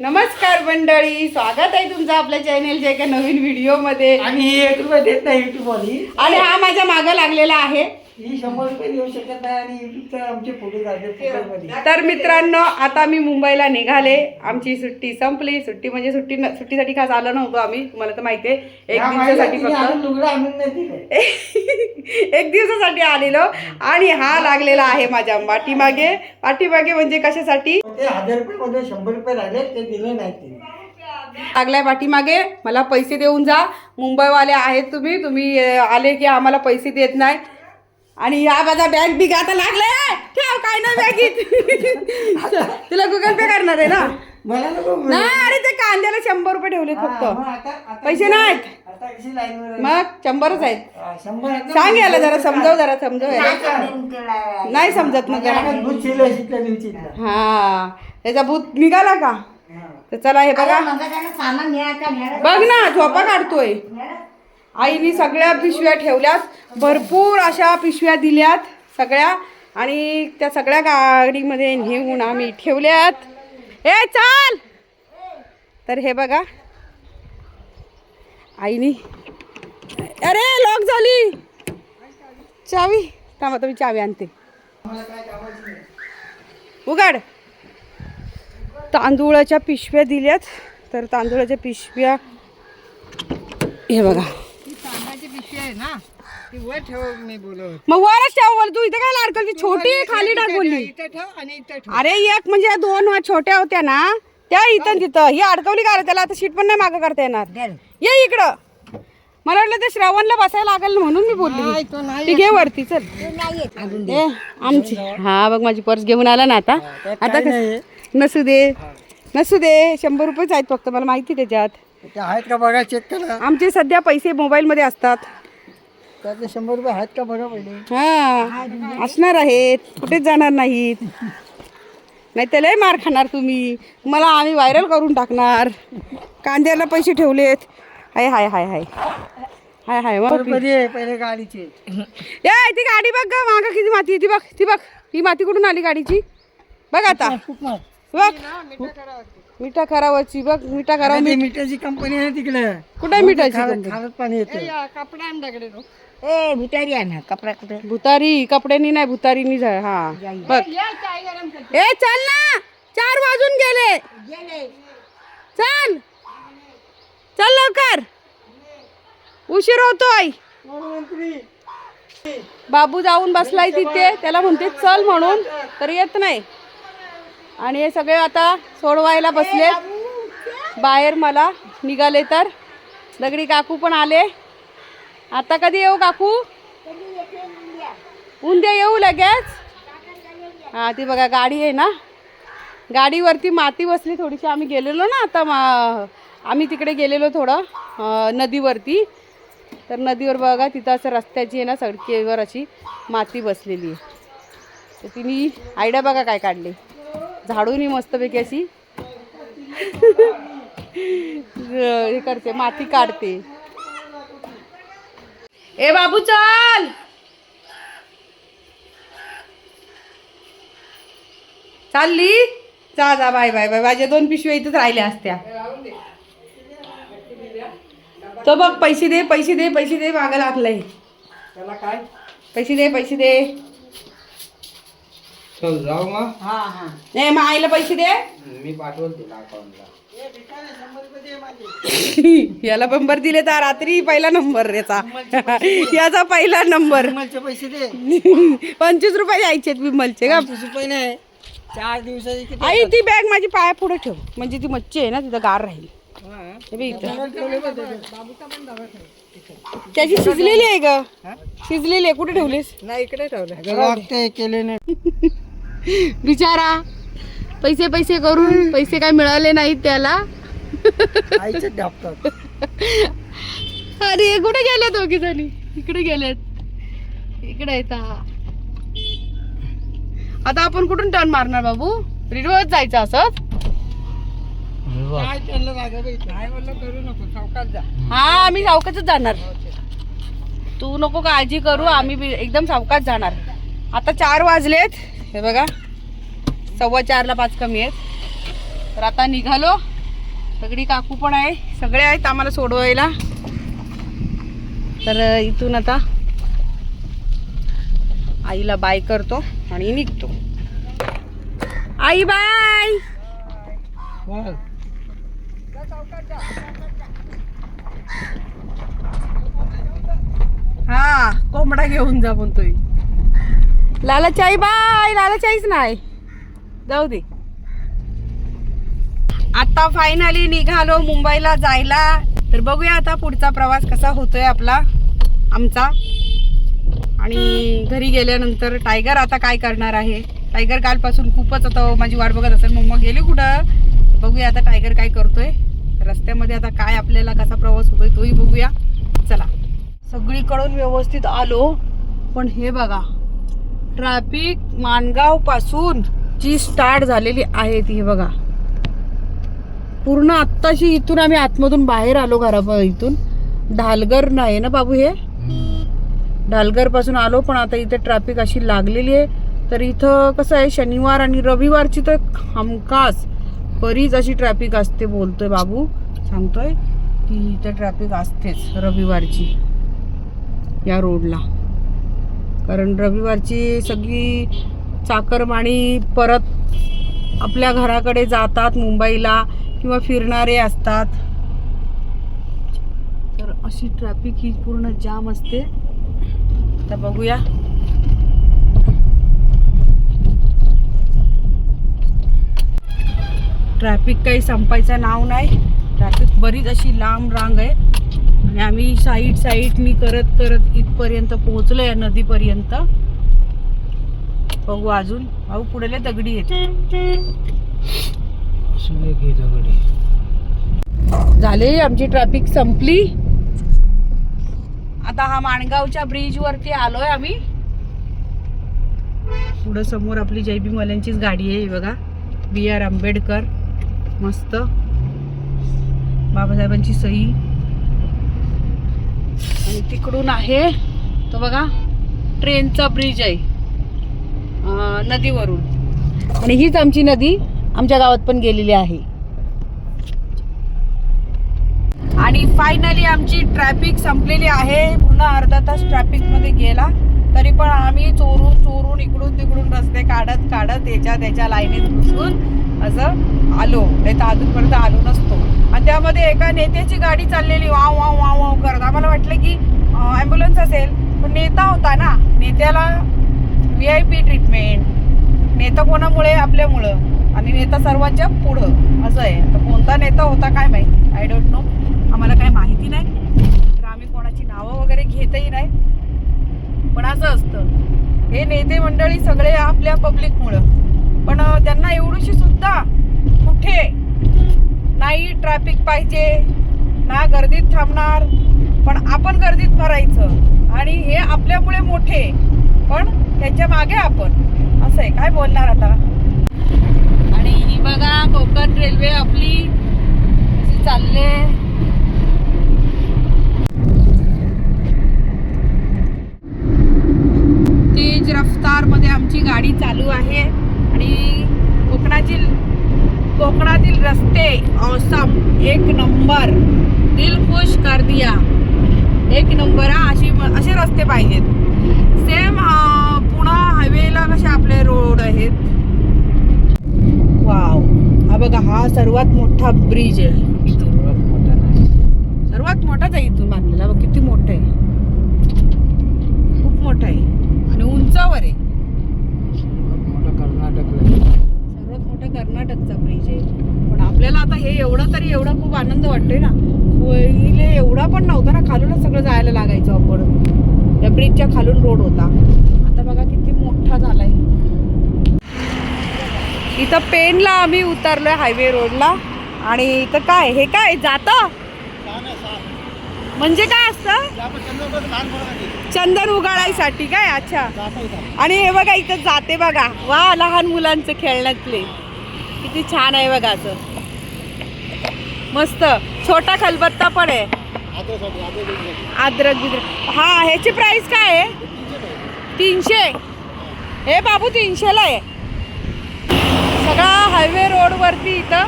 नमस्कार मंडळी स्वागत आहे तुमचं आपल्या चॅनेलच्या एका नवीन व्हिडिओमध्ये. आणि एक रुपये देत नाही आणि हा माझ्या मागं लागलेला आहे. ही शंभर रुपये देऊ शकत नाही आणि युट्यूबचं आमचे फोटो काढले फुकटमध्ये तर मित्रांनो आता मी मुंबईला निघाले. आमची सुट्टी संपली. सुट्टी म्हणजे सुट्टी न- सुट्टीसाठी खास आलो नव्हतो आम्ही. तुम्हाला तर माहिती आहे. एक दिवसासाठी फक्त एक दिवसासाठी आलेलो. आणि हा लागलेला आहे माझ्या पाठीमागे. पाठीमागे म्हणजे कशासाठी? ते हजार रुपये मध्ये शंभर रुपये राहिले ते दिले नाही ते लागलाय पाठीमागे. मला पैसे देऊन जा. मुंबईवाले आहेत तुम्ही. तुम्ही आले की आम्हाला पैसे देत नाही. आणि हा माझा बँक बिग आता लागलाय. ठेव काय नाही बँकेत तुला गुगल पे करणार आहे ना? मला नको बोलू. नाही अरे ते कांद्याला शंभर रुपये ठेवले हा, फक्त. मग पैसे नाहीत. मग शंभरच आहेत. ना? सांग याला जरा समजव जरा समजव? नाही समजत ना शिकल्या दिवशीचा. हा त्याचा भूत निघाला का. तर चला हे बघा. बघ ना झोपा काढतोय. आईनी सगळ्या पिशव्या ठेवल्यात. भरपूर अशा पिशव्या दिल्यात सगळ्या. आणि त्या सगळ्या गाडीमध्ये नेऊन आम्ही ठेवल्यात. ए चाल! तर हे बघा. आईनी अरे लॉक झाली. चावी. थांबा तुम्ही चावी आणते. उघड. तांदूळाच्या पिशव्या दिल्यात. तर तांदूळाच्या पिशव्या हे बघा. मग वरच ठेव बोल तू इथं काय लाडकल छोटी आहे, खाली टाक बोलली इथं ठेव आणि इथं ठेव. अरे एक म्हणजे दोन वा- छोट्या होत्या ना त्या इथं आणि तिथं. ही अडकवली का रे? त्याला? आता सीट पण नाही मागं करता येणार. ये इकडं. मला वाटलं ते श्रावणला बसायला लागेल म्हणून मी बोलली. तो नाही ती घे वरती चल. ए, आमची. हा बघ माझी पर्स घेऊन आला ना आता. आता कसं नसू दे. नसू दे. शंभर रुपयेच आहेत फक्त मला माहिती त्याच्यात. ते आहेत का बघा चेक करा. आमचे सध्या पैसे मोबाईलमध्ये असतात. त्यातले शंभर रुपये आहेत का बघा पहिले? हा असणार आहेत. कुठेच जाणार नाहीत. नाही तर लय मार खाणार तुम्ही. मला आम्ही व्हायरल करून टाकणार. कांद्याला पैसे ठेवलेत. हाय हाय हाय हाय. हाय हाय मग दे पहिले गाडीचे. या ती गाडी बघ ग मागं किती माती आहे ती बघ ती बघ. ही माती कुठून आली गाडीची? बघ आता. खूप मार. बघ. मिठा करावाची बघ मिठा करावं ते मीटरची कंपनी आहे तिकडे. कुठे मिठाची खालत कंपनी? खालत पाणी येते. ए भिटारी आहे ना कपडा कुठे? भुतारी कपड्यांनी नाही भुतारीनी जा हा. बघ. ए चल ना! चार वाजून गेले. चल. चल लवकर. उशीर होतोय. बाबू जाऊन बसलाय तिथे. त्याला म्हणते चल म्हणून. तर येत नाही. आणि हे सगळे आता सोडवायला बसले बाहेर मला निघाले तर. दगडी काकू पण आले. आता कधी येऊ काकू? उद्या येऊ लगेच. हा ती बघा गाडी आहे ना. गाडीवरती माती बसली थोडीशी. आम्ही गेलेलो ना आता मा आम्ही तिकडे गेलेलो थोडं नदीवरती. तर नदीवर बघा तिथं असं रस्त्याची आहे ना सडकेवर अशी माती बसलेली आहे. तर तिने आयडिया बघा काय काढली. झाडून मस्तपैकी अशी हे करते माती काढते. ए बाबू चल! चालली? जा जा बाय बाय बाय. माझ्या दोन पिशव्या इथंच राहिल्या असत्या. तो बघ पैसे दे पैसे दे पैसे दे मागं लागलंय. त्याला काय? पैसे दे पैसे दे. चल जाऊ मग. हा हा. ए मग आईला पैसे दे. मी पाठवल तुला अकाउंटला याला नंबर दिले तर रात्री पहिला नंबर याचा. याचा पहिला नंबर. विमलचे पैसे दे. पंचवीस रुपये द्यायचे विमलचे का? रुपये नाही. चार दिवसाची आई ती बॅग माझी पाया पुढे ठेव. म्हणजे ती मच्छी आहे ना तिथं गार राहील. त्याची शिजलेली आहे ग. शिजलेली आहे. कुठे ठेवलीस? नाही इकडे ठेवलं केले नाही बिचारा. पैसे पैसे करून पैसे काय मिळाले नाहीत त्याला. आईचे डॉक्टर. अरे कुठे गेले दोघी जणी? इकडे गेलेत. इकडे येत आता आपण कुठून टर्न मारणार बाबू? रिवर्स जायचं जा. हा आम्ही सावकाशच जाणार. तू नको काळजी करू आम्ही एकदम सावकाश जाणार. आता चार वाजलेत. हे बघा. सव्वा चारला पाच कमी आहेत. तर आता निघालो. सगळी काकू पण आहे. सगळे आहेत आम्हाला सोडवायला. तर इथून आता आईला बाय करतो आणि निघतो. आई बाय. हा कोंबडा घेऊन जा म्हणतोय. लालाचाई बाय लालाचाईच नाही. जाऊ दे. आता फायनली निघालो मुंबईला जायला. तर बघूया आता पुढचा प्रवास कसा होतोय आपला आमचा. आणि घरी गेल्यानंतर टायगर आता काय करणार आहे? टायगर कालपासून खूपच आता माझी वाट बघत असेल. मम्मा गेली कुठं? बघूया आता टायगर काय करतोय. रस्त्यामध्ये आता काय आपल्याला कसा प्रवास होतोय तोही बघूया. चला. सगळीकडून व्यवस्थित आलो. पण हे बघा ट्रॅफिक मानगावपासून जी स्टार्ट झालेली आहे ती हे बघा. पूर्ण आत्ताशी इथून आम्ही आतमधून बाहेर आलो घरा इथून. ढालगर नाही ना बाबू हे? ढालगरपासून आलो पण आता इथे ट्रॅफिक अशी लागलेली आहे. तर इथं कसं आहे शनिवार आणि रविवारची तर हमखास बरीच अशी ट्रॅफिक असते बोलतोय बाबू. सांगतोय की इथं ट्रॅफिक असतेच रविवारची या रोडला. कारण रविवारची सगळी चाकरमाणी परत आपल्या घराकडे जातात मुंबईला किंवा फिरणारे असतात. तर अशी ट्रॅफिक ही पूर्ण जाम असते. तर बघूया. ट्रॅफिक काही संपायचं नाव नाही. ट्रॅफिक बरीच अशी लांब रांग आहे. आणि आम्ही साईड साईडनी करत करत इथपर्यंत पोहोचलो या नदीपर्यंत. बघू अजून. भाऊ पुढे दगडी येते दगडी. झाले आमची ट्रॅफिक संपली. आता हा माणगावच्या ब्रिज वरती आलोय आम्ही. पुढं समोर आपली जयबी मल्यांचीच गाडी आहे बघा. B R Ambedkar. मस्त. बाबासाहेबांची सही. आणि तिकडून आहे तो बघा ट्रेनचा ब्रिज आहे. नदीवरून. आणि हीच आमची नदी आमच्या गावात पण गेलेली आहे. आणि फायनली आमची ट्रॅफिक संपलेली आहे. पूर्ण अर्धा तास ट्रॅफिकमध्ये गेला. तरी पण आम्ही चोरून चोरून इकडून तिकडून रस्ते काढत काढत याच्या त्याच्या लाईनीत घुसून असं आलो. नाही तर अजूनपर्यंत आलो नसतो. आणि त्यामध्ये एका नेत्याची गाडी चाललेली वाव वाव वाव वाव करत. आम्हाला वाटलं की ॲम्ब्युलन्स असेल पण नेता होता ना. नेत्याला व्ही आय पी ट्रीटमेंट नेता कोणामुळे? आपल्यामुळं. आणि नेता सर्वांच्या पुढं. असं आहे. तर कोणता नेता होता काय माहिती? आय डोंट नो आम्हाला काय माहिती नाही. तर आम्ही कोणाची नावं वगैरे घेतही नाही. पण असं असतं. हे नेते मंडळी सगळे आपल्या पब्लिकमुळं पण त्यांना एवढीशी सुद्धा कुठे नाही ट्रॅफिक पाहिजे ना गर्दीत थांबणार पण आपण गर्दीत भरायचं. आणि हे आपल्यामुळे मोठे पण त्याच्यामागे आपण. असं आहे. काय बोलणार आता? आणि ही बघा कोकण रेल्वे आपली कशी चालले तेज रफ्तारमध्ये आमची गाडी चालू आहे. आणि कोकणाची कोकणातील रस्ते औसम एक नंबर. दिल खुश कर दिया. एक नंबर हा अशी असे रस्ते पाहिजेत. सेम पुणा हायवेला कसे आपले रोड आहेत? वाव हा बघा हा सर्वात मोठा ब्रिज आहे. इथून सर्वात मोठा नाही. सर्वात मोठाच आहे इथून बांधलेला. किती मोठं आहे. खूप मोठं आहे. आणि उंचावर आहे सर्वात मोठा कर्नाटकला आहे. मोठा कर्नाटकचा ब्रिज आहे पण आपल्याला आता हे एवढं तरी एवढा खूप आनंद वाटतोय ना. पहिले एवढा पण नव्हता ना खालूनच सगळं जायला लागायचं आपण. या ब्रिजच्या खालून रोड होता. आता बघा किती मोठा झालाय. इथं पेनला आम्ही उतरलोय हायवे रोडला आणि इथं काय हे काय जात? म्हणजे काय असतं? चंदन उगाळायसाठी काय? अच्छा. आणि हे बघा इथं जाते बघा. वा लहान मुलांचं खेळण्यातले. किती छान आहे बघा असं. मस्त. छोटा खलबत्ता पण आहे. अद्रक बिद्रक. हा ह्याची प्राइस काय आहे? तीनशे. हे बाबू तीनशेला आहे. सगळा हायवे रोडवरती इथं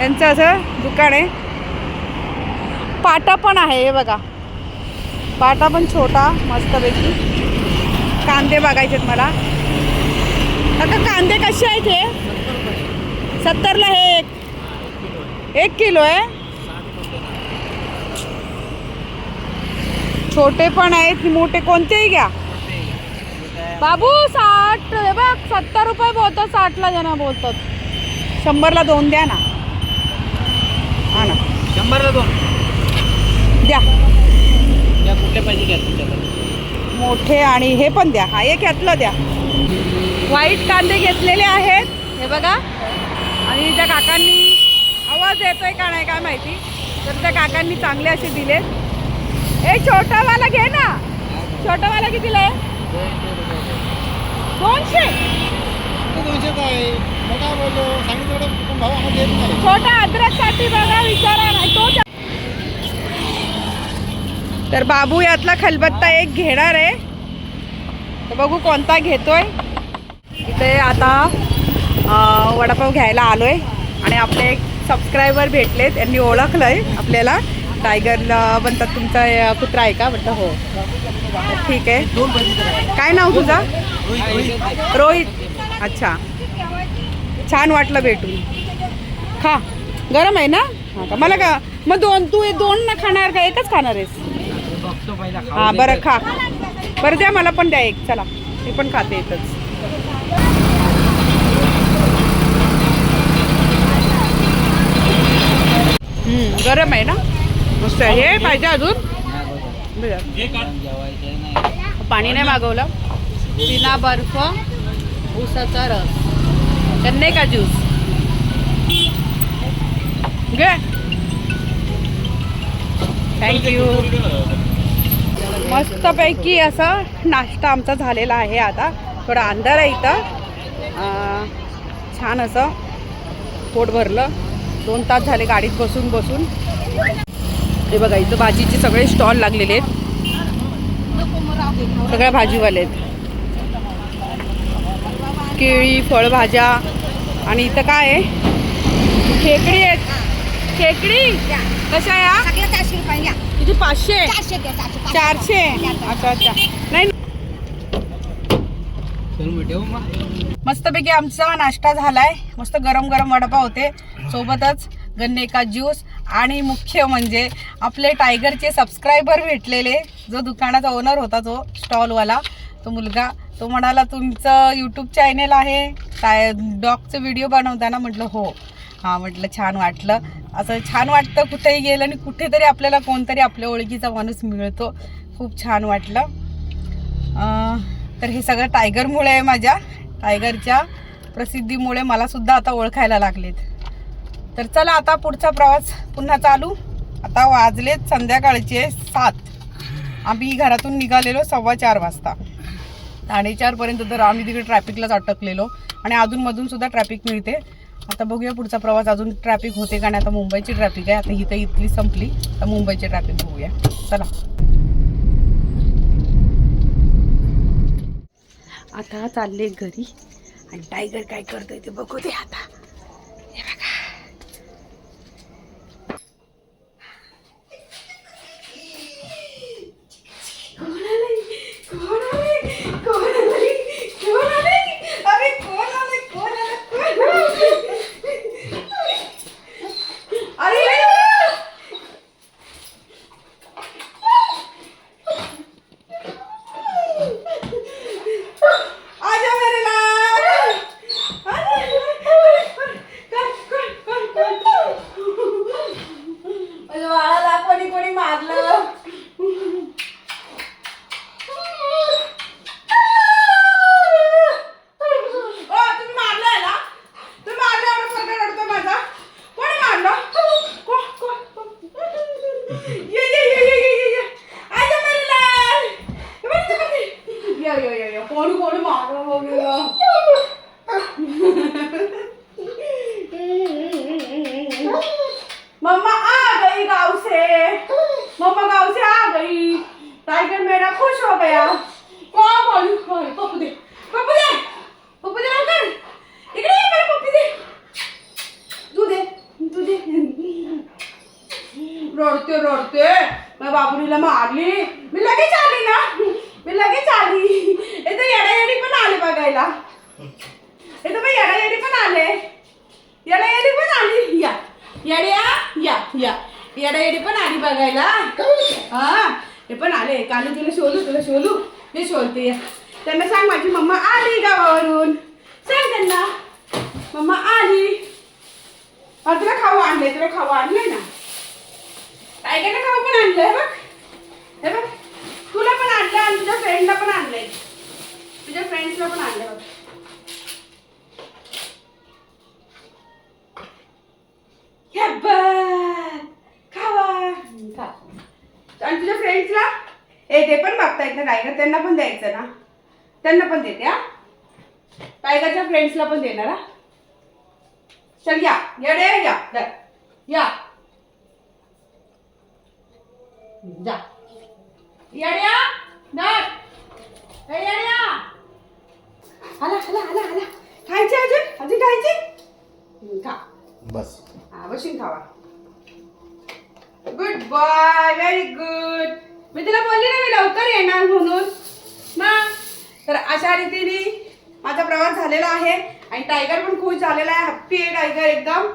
यांचं असं दुकान आहे. पाटा पण आहे हे बघा. पाटा पण छोटा मस्तपैकी. कांदे बघायचेत मला. आता कांदे कसे आहेत हे? सत्तरला हे एक. एक किलो आहे. छोटे पण आहेत मोठे कोणतेही घ्या. बाबू साठ. हे बघ सत्तर रुपये बोलतात साठला जण बोलतात. शंभरला दोन द्या ना. हा ना. शंभरला दोन. द्या. त्या कुठल्या पाहिजे घ्या मोठे आणि हे पण द्या. हा एक ह्यातलं द्या. व्हाईट कांदे घेतलेले आहेत. हे बघा. आणि त्या काकांनी आवाज येतोय का नाही काय माहिती तर त्या काकांनी चांगले असे दिलेत. ए छोटावाला घे ना. छोटावाला कितीला आहे. दोनशे छोटा अद्रकसाठी बघा विचारा नाही तो. तर बाबू यातला खलबत्ता एक घेणार आहे. तर बघू कोणता घेतोय. इथे आता वडापाव घ्यायला आलो आहे आणि आपले एक सबस्क्रायबर भेटले त्यांनी ओळखलं आहे आपल्याला टायगरला म्हणतात तुमचा कुत्रा आहे का? म्हणतं हो. ठीक आहे. काय नाव तुझं? रोहित. अच्छा. छान वाटलं भेटून. खा. गरम आहे ना? हां का? मला का? मग दोन तू दोन ना खाणार का? एकच खाणार आहेस? हां हा बरं खा. बरं द्या मला पण द्या एक. चला. मी पण खाते येतच गरम आहे ना? मस्त आहे. हे पाहिजे अजून? पाणी नाही मागवलं. पिना बर्फ ऊसाचा रस. चेन्नई का ज्यूस घे. थँक्यू मस्तपैकी असा नाश्ता आमचा झालेला आहे आता. थोडा अंधार आहे इथं. छान असं पोट भरलं. दोन तास झाले गाडीत बसून बसून. हे बघा इथं भाजीचे सगळे स्टॉल लागलेले आहेत. सगळ्या भाजीवाले आहेत. केळी फळभाज्या आणि इथं काय आहे? खेकडी आहेत. खेकडी? कशा किती? पाचशे? चारशे? अच्छा अच्छा. नाही मस्तपैकी आमचा नाश्ता झालाय. मस्त गरम गरम वडापाव होते. सोबतच गन्ने का ज्यूस आणि मुख्य म्हणजे आपले टायगरचे सबस्क्रायबर भेटलेले. जो दुकानाचा ओनर होता तो स्टॉलवाला तो मुलगा तो म्हणाला तुमचं यूट्यूब चॅनेल आहे. टाय डॉगचं व्हिडिओ बनवताना? म्हटलं हो. हां म्हटलं छान वाटलं. असं छान वाटतं कुठेही गेलं आणि कुठेतरी आपल्याला कोणतरी आपल्या ओळखीचा माणूस मिळतो. खूप छान वाटलं. तर हे सगळं टायगरमुळे आहे माझ्या. टायगरच्या प्रसिद्धीमुळे मला सुद्धा आता ओळखायला लागलेत. तर चला आता पुढचा प्रवास पुन्हा चालू. आता वाजलेत संध्याकाळचे सात. आम्ही घरातून निघालेलो सव्वा चार वाजता. साडेचारपर्यंत तर आम्ही तिकडे ट्रॅफिकलाच अटकलेलो आणि अधूनमधून सुद्धा ट्रॅफिक मिळते. आता बघूया पुढचा प्रवास अजून ट्रॅफिक होते का नाही. आता मुंबईची ट्रॅफिक आहे. आता तर इथली संपली. तर मुंबईची ट्रॅफिक बघूया. चला. आता चालले घरी. आणि टायगर काय करतोय ते बघू दे आता हे बघा कोण आलंय? कोण आलंय? कोण आलंय? कोण आलंय? अरे कोण आलंय? कोण आलंय? कोण आलंय? अरे आजा मेरे लाल माझ्या बाळाला कोणी कोणी मारलं ओ, तुम्ही मारलं याला? तुम्ही मारलं एवढं पोरगं रडतोय माझा? कोणी मारलं? को- को- को- ये, ये, ये, ये, ये, ये, ये. आजा मेरे लाल. ये बघ, ये बघ, ये. ये, ये, ये, ये. कोणी कोणी मारलं वगैरे? मम्मा आ गई गांव से मम्मा गांव से आ गई टाइगर मेरा खुश हो गया कौन बोलू पप्पू दे पप्पू दे पप्पू दे लवकर इकडे ये रडते रडते मग बाबुलीला मारली. मी लगेच आली ना. मी लगेच आली. हे तर येडायडी पण आले बघायला. हे तर येडायडी पण आले. येडायडी पण आली. या. येड्या या या. येडायडी पण आली बघायला. हा. हे पण आले. काल तुला शोधू तुला शोधू. हे शोधते. त्यांना सांग माझी मम्मा आली गावावरून. सांग त्यांना. मम्मा आली. तुला खाऊ आणले तुला खाऊ आणले ना काय काय खाऊ पण आणलंय बघ. हे बघ. तुला पण आणलं आणि तुझ्या फ्रेंडला पण आणलंय. तुझ्या फ्रेंड्सला पण आणलं बघ. हे खा. आणि तुझ्या फ्रेंड्सला ए ते पण बघतायत ना टायगर त्यांना पण द्यायचं ना. त्यांना पण देते हा. टायगरच्या फ्रेंड्सला पण देणार हा. चल या. येडे या. धर. या. झालेला आहे आहे हॅप्पी आहे टायगर एकदम.